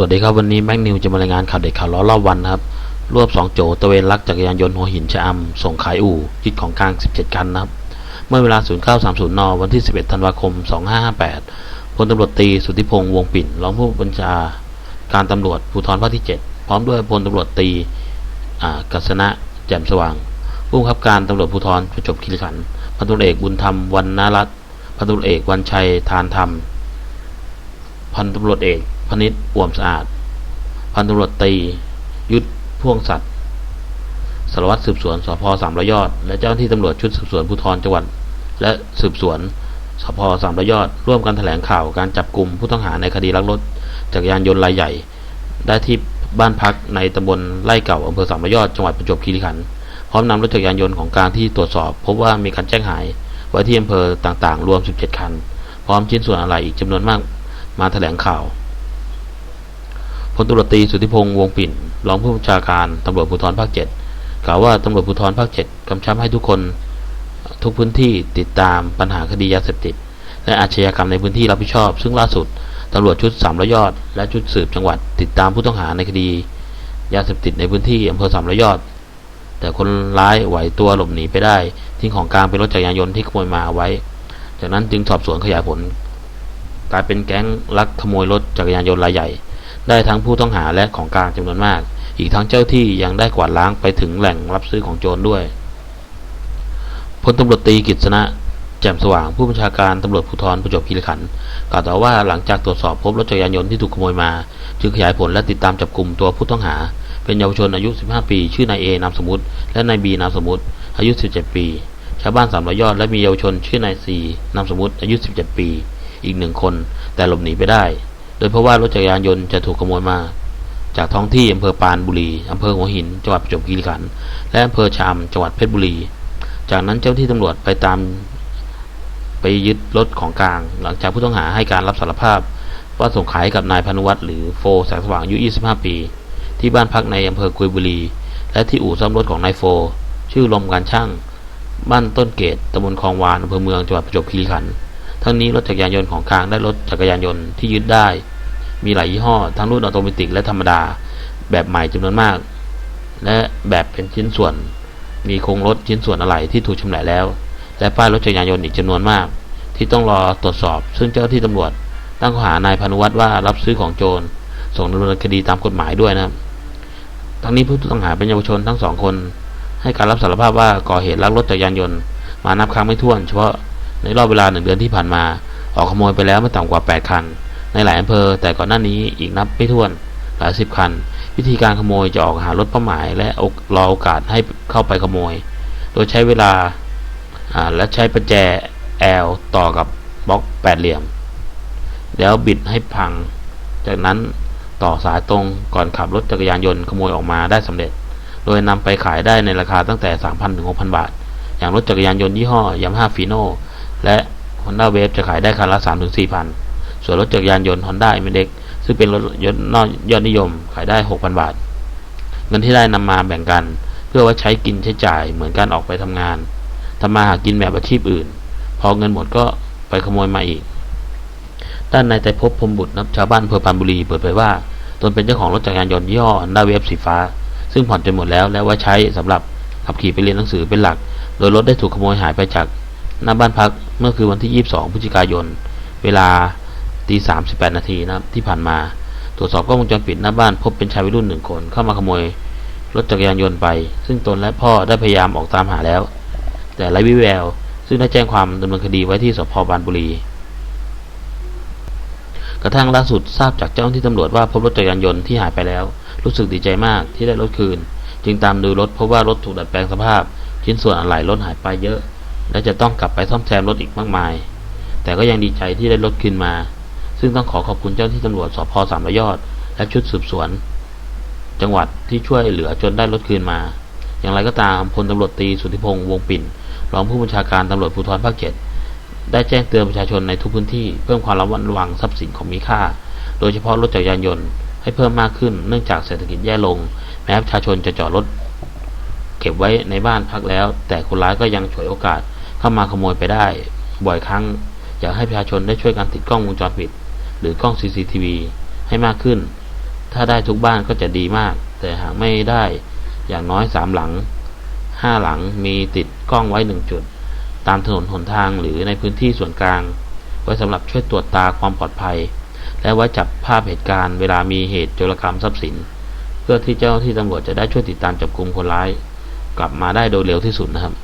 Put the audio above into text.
วัสดีครับวันนี้แม็กนิวจะมารายงานข่าวเด็ดข่าวล้อรอบวันนะครับ รวบ 2 โจตะเวนลักจักรยานยนต์หัวหินชะอำส่งขายอู่ยึดของกลาง 17 คันนะครับ เมื่อเวลา 0930 น วันที่ 11 ธันวาคม 2558พลตำรวจตีสุทธิพงษ์วงปิ่นรองผู้บัญชาการตำรวจภูธรภาคที่ 7 พร้อมด้วยพลตำรวจตีกัษณะแจ่มสว่าง ผู้บังคับการตำรวจภูธรประจวบคีรีขันธ์พันตำรวจเอกบุญธรรมวันนารัตน์พันตำรวจเอกวันชัยทานธรรมพันตำรวจเอก พนิษฐ์อ่วมสะอาด พันตำรวจตียุทธพ่วงสัตว์สารวัตรสืบสวนสพสามร้อยอด และเจ้าหน้าที่ตำรวจชุดสืบสวนภูธรจังหวัด และสืบสวนสพสามร้อยอด ร่วมกันแถลงข่าวการจับกลุ่มผู้ต้องหาในคดีลักรถจักรยานยนต์รายใหญ่ ได้ที่บ้านพักในตำบลไร่เก่าอำเภอสามร้อยอดจังหวัดประจวบคีรีขันธ์พร้อมนำรถจักรยานยนต์ของกลางที่ตรวจสอบ พบว่ามีการแจ้งหายไว้ที่อำเภอต่างๆ รวม 17 คัน พร้อมชิ้นส่วนอะไรอีกจำนวนมากมาแถลงข่าว ลตำรตีสุทธิพงษ์วงปิ่น รองผู้บัญชาการตำรวจภูธรภาคเจ็ดกล่าวว่าตำรวจภูธรภาคเจ็ดกำชับให้ทุกคนทุกพื้นที่ติดตามปัญหาคดียาเสพติด และอาชญากรรมในพื้นที่รับผิดชอบ ซึ่งล่าสุดตำรวจชุดสามร้อยอด และชุดสืบจังหวัด ติดตามผู้ต้องหาในคดี ยาเสพติดในพื้นที่อำเภอสามร้อยอด แต่คนร้ายไหวตัวหลบหนีไปได้ ทิ้งของกลางเป็นรถจักรยานยนต์ที่ขโมยมาไว้ จากนั้นจึงสอบสวนขยายผล กลายเป็นแก๊งลักขโมยรถจักรยานยนต์รายใหญ่ ได้ทั้งผู้ต้องหาและของกลางจำนวนมาก อีกทั้งเจ้าที่ยังได้กวาดล้างไปถึงแหล่งรับซื้อของโจรด้วยพลตำรวจตรีกิษณะแจ่มสว่างผู้บัญชาการตำรวจภูธรประจวบคีรีขันธ์กล่าวต่อว่าหลังจากตรวจสอบพบรถจักรยานยนต์ที่ถูกขโมยมา จึงขยายผลและติดตามจับกลุ่มตัวผู้ต้องหา เป็นเยาวชนอายุ 15 ปี ชื่อนายเอนามสมมติ และนายบีนามสมมติ อายุ 17 ปี ชาวบ้านสามร้อยยอดและมีเยาวชนชื่อนายซีนามสมมติอายุ 17 ปี อีกหนึ่งคน แต่หลบหนีไปได้ โดยเพราะว่ารถจักรยานยนต์จะถูกขโมยมาจากท้องที่อำเภอปานบุรีอำเภอหัวหินจังหวัดประจวบคีรีขันธ์และอำเภอชามจังหวัดเพชรบุรี จากนั้นเจ้าที่ตำรวจไปตามไปยึดรถของกลาง หลังจากผู้ต้องหาให้การรับสารภาพ ว่าส่งขายกับนายพานุวัฒน์หรือโฟแสงสว่างอายุ 25 ปี ที่บ้านพักในอำเภอกุยบุรี และที่อู่ซ่อมรถของนายโฟ ชื่อลมการช่าง บ้านต้นเกตตำบลคลองวานอำเภอเมืองจังหวัดประจวบคีรีขันธ์ ทั้งนี้รถจักรยานยนต์ของกลางได้รถจักรยานยนต์ที่ยึดได้ มีหลายยี่ห้อ ทั้งรุ่นออโตเมติกและธรรมดา แบบใหม่จำนวนมาก และแบบเป็นชิ้นส่วน มีโครงรถชิ้นส่วนอะไหล่ที่ถูกชำแหละแล้ว และป้ายรถจักรยานยนต์อีกจำนวนมาก ที่ต้องรอตรวจสอบ ซึ่งเจ้าหน้าที่ตำรวจ ตั้งข้อหานายพานุวัฒน์ว่ารับซื้อของโจรส่งดำเนินคดีตามกฎหมายด้วยนะครับทั้งนี้ผู้ต้องหาเป็นเยาวชนทั้งสองคน ให้การรับสารภาพว่าก่อเหตุลักรถจักรยานยนต์มานับครั้งไม่ถ้วนเฉพาะ ในรอบเวลาหนึ่งเดือนที่ผ่านมา ออกขโมยไปแล้วไม่ต่ำกว่า 8 คัน ในหลายอำเภอ แต่ก่อนหน้านี้อีกนับไม่ถ้วนหลายสิบคัน วิธีการขโมยจะออกหารถเป้าหมาย และรอโอกาสให้เข้าไปขโมย โดยใช้เวลาและใช้ประแจแอลต่อกับบล็อกแปดเหลี่ยม แล้วบิดให้พัง จากนั้นต่อสายตรงก่อนขับรถจักรยานยนต์ขโมยออกมาได้สำเร็จ โดยนำไปขายได้ในราคาตั้งแต่ 3,000 ถึง 6,000 บาท อย่างรถจักรยานยนต์ยี่ห้อยามาฮ่าฟีโน และ Honda Wave จะขายได้คันละ3ถึง4,000ส่วนรถจักรยานยนต์ Honda m ็ x ซึ่งเป็นรถยนต์ยอดนิยมขายได้ 6,000 บาท เงินที่ได้นำมาแบ่งกัน เพื่อว่าใช้กินใช้จ่ายเหมือนการออกไปทำงานทำมาหากินแบบอาชีพอื่น พอเงินหมดก็ไปขโมยมาอีก ด้านนายแต่พบพรมบุตรนับชาวบ้านอำเภอปานบุรีเปิดเผยว่า ตนเป็นเจ้าของรถจักรยานยนต์ยี่ห้อ Honda Wave สีฟ้า ซึ่งผ่อนจนหมดแล้วและว่าใช้สำหรับขับขี่ไปเรียนหนังสือเป็นหลัก โดยรถได้ถูกขโมยหายไปจาก หน้าบ้านพักเมื่อคือวันที่ 22 พฤศจิกายน เวลาตี38 นาทีนะครับที่ผ่านมา ตรวจสอบกล้องวงจรปิดหน้าบ้านพบเป็นชายวัยรุ่นหนึ่งคน เข้ามาขโมยรถจักรยานยนต์ไป ซึ่งตนและพ่อได้พยายามออกตามหาแล้ว แต่ไร้วิแวว ซึ่งได้แจ้งความดำเนินคดีไว้ที่สพบานบุรี กระทั่งล่าสุดทราบจากเจ้าหน้าที่ตำรวจว่าพบรถจักรยานยนต์ที่หายไปแล้ว รู้สึกดีใจมากที่ได้รถคืน จึงตามดูรถพบว่ารถถูกดัดแปลงสภาพ ชิ้นส่วนอะไหล่รถหายไปเยอะ และจะต้องกลับไปซ่อมแซมรถอีกมากมาย แต่ก็ยังดีใจที่ได้รถคืนมา ซึ่งต้องขอขอบคุณเจ้าหน้าที่ตำรวจสพสามระยอด และชุดสืบสวน จังหวัดที่ช่วยเหลือจนได้รถคืนมา อย่างไรก็ตามพลตำรวจตรีสุทธิพงษ์วงปิ่นรองผู้บัญชาการตำรวจภูธรภาคเจ็ดได้แจ้งเตือนประชาชนในทุกพื้นที่เพิ่มความระมัดระวังทรัพย์สินของมีค่า โดยเฉพาะรถจักรยานยนต์ให้เพิ่มมากขึ้นเนื่องจากเศรษฐกิจแย่ลง แม้ประชาชนจะจอดรถเก็บไว้ในบ้านพักแล้ว แต่คนร้ายก็ยังฉวยโอกาส เข้ามาขโมยไปได้ บ่อยครั้ง อยากให้ประชาชนได้ช่วยกันติดกล้องวงจรปิด หรือกล้อง CCTV ให้มากขึ้น ถ้าได้ทุกบ้านก็จะดีมาก แต่หากไม่ได้อย่างน้อยสามหลังห้าหลังมีติดกล้องไว้หนึ่งจุด ตามถนนหนทางหรือในพื้นที่ส่วนกลาง ไว้สำหรับช่วยตรวจตาความปลอดภัย และไว้จับภาพเหตุการณ์เวลามีเหตุโจรกรรมทรัพย์สิน เพื่อที่เจ้าที่ตำรวจจะได้ช่วยติดตามจับกลุ่มคนร้าย กลับมาได้โดยเร็วที่สุดนะครับ